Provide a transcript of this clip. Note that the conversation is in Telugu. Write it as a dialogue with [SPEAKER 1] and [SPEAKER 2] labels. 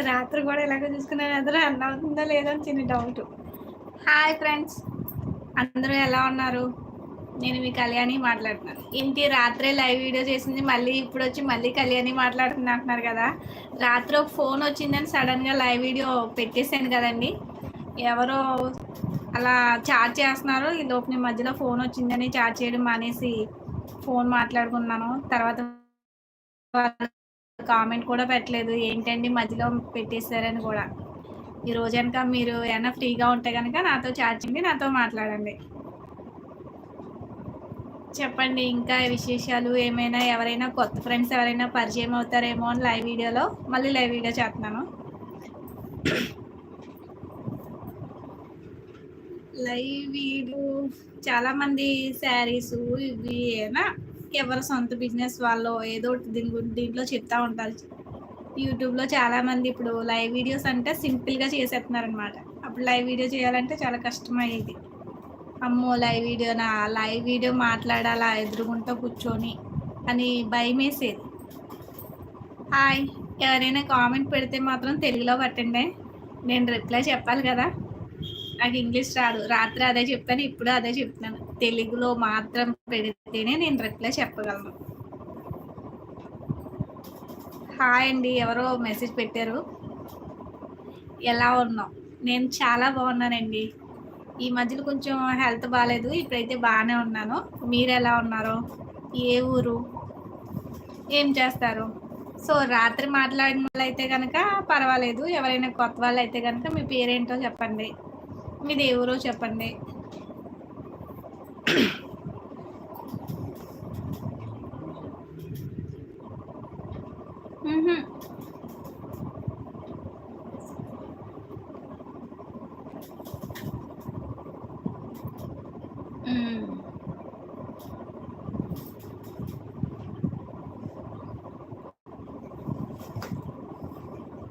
[SPEAKER 1] రాత్రి కూడా ఇలాగ చూసుకున్నాను అందరూ రన్ అవుతుందో లేదో అని చిన్న డౌట్ హాయ్ ఫ్రెండ్స్ అందరూ ఎలా ఉన్నారు? నేను మీ కళ్యాణి మాట్లాడుతున్నాను. ఇంటి రాత్రే లైవ్ వీడియో చేసింది మళ్ళీ ఇప్పుడు వచ్చి మళ్ళీ కళ్యాణి మాట్లాడుతుంది అంటున్నారు కదా. రాత్రి ఒక ఫోన్ వచ్చిందని సడన్గా లైవ్ వీడియో పెట్టేశాను కదండి. ఎవరో అలా చార్జ్ చేస్తున్నారు. ఈ లోపు నీ మధ్యలో ఫోన్ వచ్చిందని చార్జ్ చేయడం మానేసి ఫోన్ మాట్లాడుకున్నాను. తర్వాత కామెంట్ కూడా పెట్టలేదు. ఏంటండి మధ్యలో పెట్టేశారని కూడా. ఈ రోజు కనుక మీరు ఏమైనా ఫ్రీగా ఉంటే కనుక నాతో చాట్ చేయండి నాతో మాట్లాడండి. చెప్పండి ఇంకా విశేషాలు ఏమైనా? ఎవరైనా కొత్త ఫ్రెండ్స్ ఎవరైనా పరిచయం అవుతారేమో అని లైవ్ వీడియోలో మళ్ళీ లైవ్ వీడియో చేస్తున్నాను. లైవ్ వీడియో చాలామంది శారీసు ఇవి ఏనా? ఎవరి సొంత బిజినెస్ వాళ్ళు ఏదో ఒకటి దీని గురించి దీంట్లో చెప్తా ఉంటారు. యూట్యూబ్లో చాలా మంది ఇప్పుడు లైవ్ వీడియోస్ అంటే సింపుల్గా చేసేస్తున్నారనమాట అప్పుడు లైవ్ వీడియో చేయాలంటే చాలా కష్టమయ్యేది. అమ్మో లైవ్ వీడియో నా లైవ్ వీడియో మాట్లాడాలా? ఎదురుగుంటూ కూర్చొని అని భయం వేసేది హాయ్. ఎవరైనా కామెంట్ పెడితే మాత్రం తెలుగులో పట్టండి. నేను రిప్లై చెప్పాలి కదా? నాకు ఇంగ్లీష్ రాదు. రాత్రి అదే చెప్తాను ఇప్పుడు అదే చెప్తున్నాను. తెలుగులో మాత్రం పెడితేనే నేను రిప్లై చెప్పగలను. హాయ్ అండి ఎవరో మెసేజ్ పెట్టారు. ఎలా ఉన్నావు? నేను చాలా బాగున్నానండి. ఈ మధ్యలో కొంచెం హెల్త్ బాగాలేదు ఇప్పుడైతే బాగానే ఉన్నాను. మీరు ఎలా ఉన్నారు? ఏ ఊరు? ఏం చేస్తారు? సో రాత్రి మాట్లాడిన వాళ్ళు అయితే కనుక పర్వాలేదు ఎవరైనా కొత్త వాళ్ళు అయితే కనుక మీ పేరేంటో చెప్పండి. మీది ఏ ఊరో చెప్పండి. Mm-hmm.